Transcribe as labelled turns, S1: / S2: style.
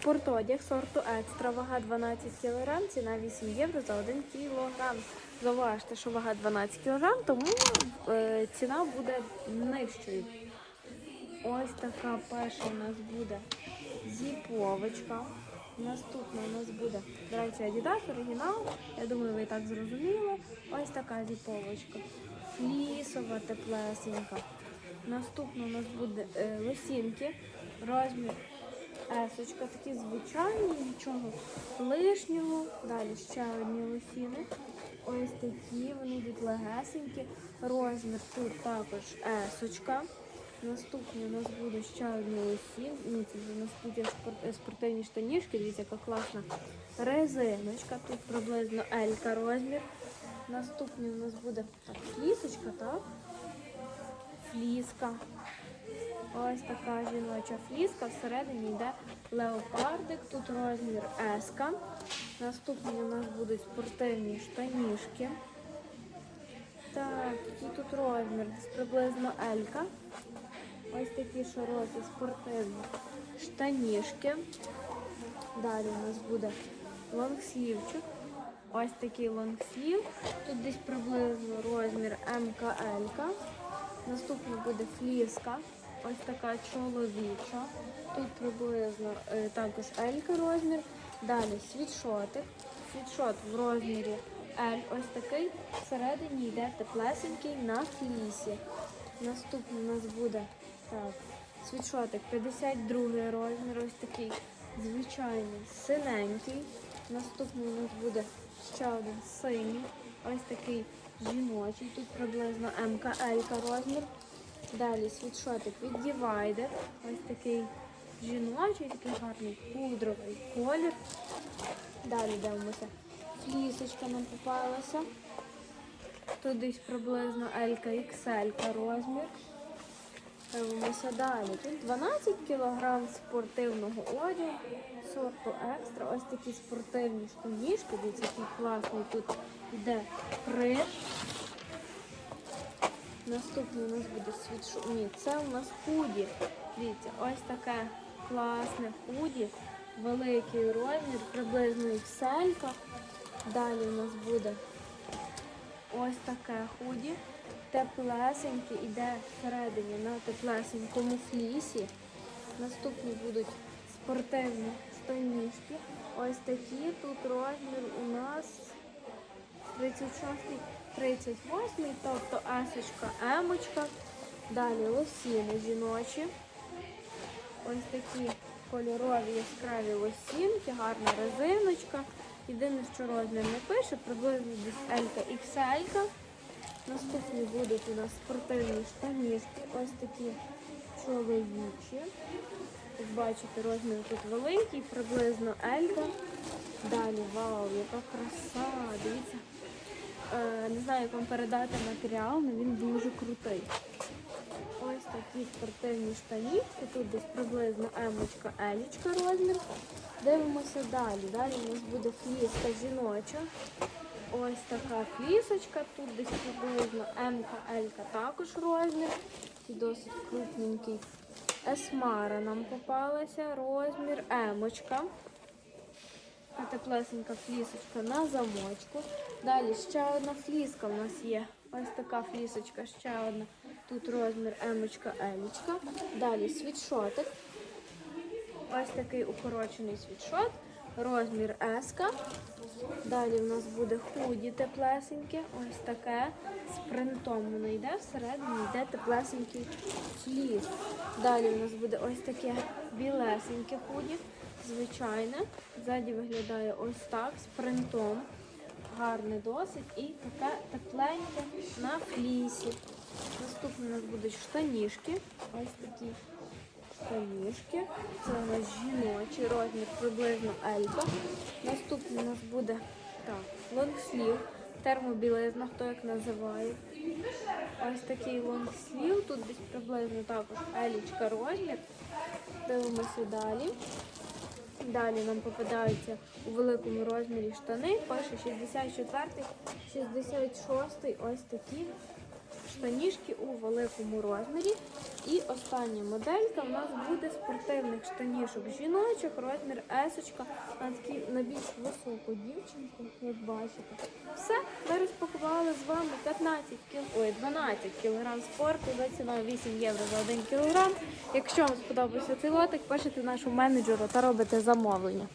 S1: Спортодяг сорту екстра, вага 12 кг, ціна 8 євро за 1 кг. Зауважте, що вага 12 кг, тому е, ціна буде нижчою. Ось така перша у нас буде зіповочка. Наступна у нас буде, до Adidas оригінал. Я думаю, ви так зрозуміли. Ось така зіповочка. Флісова, теплесенька. Наступна у нас буде е, лосінки. Розмір есочка, такі звичайні, нічого лишнього. Далі ще одні лосіни. Ось такі, вони йдуть легесенькі. Розмір тут також есочка. Наступні у нас буде ще одні лосін. Ні, це вже у нас є спортивні штанішки. Дивіться, яка класна резиночка. Тут приблизно Елька розмір. Наступний у нас буде так, флісочка, так? Фліска. Ось така жіноча фліска. Всередині йде леопардик. Тут розмір S. Наступні у нас будуть спортивні штанішки. Так, який тут розмір? Приблизно Елька. Ось такі широкі спортивні штанішки. Далі у нас буде лонгслівчик. Ось такий лонгслів. Тут десь приблизно розмір МКЛ. Наступна буде фліска. Ось така чоловіча. Тут приблизно е, також Елька розмір. Далі світшотик. Світшот в розмірі L. Ось такий. Всередині йде теплесенький на флісі. Наступний у нас буде так, світшотик 52 розмір. Ось такий звичайний синенький. Наступний у нас буде ще один синій. Ось такий жіночий. Тут приблизно МКЛ розмір. Далі світшотик від Divider. Ось такий жіночий, такий гарний пудровий колір. Далі дивимося. Флісочка нам попалася. Тут десь приблизно Елька XL розмір. Дивимося далі. Тут 12 кг спортивного одягу, сорту екстра. Ось такі спортивні штанішки. Дивіться, який класний тут йде принт. Наступний у нас буде світшу. Ні, це у нас худі. Дивіться, ось таке класне худі. Великий розмір, приблизно XL. Далі у нас буде ось таке худі. Теплесеньке іде всередині на теплесенькому флісі. Наступні будуть спортивні штанішки. Ось такі. Тут розмір у нас 36, 38, тобто есочка, емочка. Далі лосіни жіночі. Ось такі кольорові яскраві лосінки, гарна резиночка. Єдине, що розмір не пише, приблизно десь Елька XL. Наступні будуть у нас спортивні штанішки. Ось такі чоловічі. Як бачите, розмір тут великий, приблизно Елька. Далі, вау, яка краса! Дивіться. Е, не знаю, як вам передати матеріал, але він дуже крутий. Ось такі спортивні штанішки. Тут десь приблизно емочка, елічка розмір. Дивимося далі. Далі у нас буде фліска жіноча. Ось така флісочка. Тут десь приблизно МК, Елька також розмір. І досить крупненький. Есмара нам попалася. Розмір емочка. Теплесенька флісочка на замочку. Далі ще одна фліска в нас є. Ось така флісочка, ще одна. Тут розмір емочка, елічка. Далі світшотик. Ось такий укорочений світшот. Розмір S. Далі в нас буде худі теплесеньке. Ось таке. З принтом воно йде, всередині йде теплесенький фліс. Далі в нас буде ось таке білесеньке худі. Звичайне. Ззаді виглядає ось так, з принтом. Гарне досить і таке тепленьке на флісі. Наступні у нас будуть штанішки. Ось такі штанішки. Це у нас жіночий розмір, приблизно Елька. Наступний у нас буде так, лонгслів, термобілизна, хто як називає. Ось такий лонгслів. Тут десь приблизно також елічка розмір. Дивимося далі. Далі нам попадаються у великому розмірі штани. Пише 64, 66, ось такі. штанішки у великому розмірі. І остання моделька у нас буде спортивних штанішок жіночих, розмір есочка на на більш високу дівчинку, як бачите. Все, ми розпакували з 15 кіл... Ой, 12 кг спорту за ціною 8 євро за 1 кілограм. Якщо вам сподобався цей лотик, пишете нашому менеджеру та робите замовлення.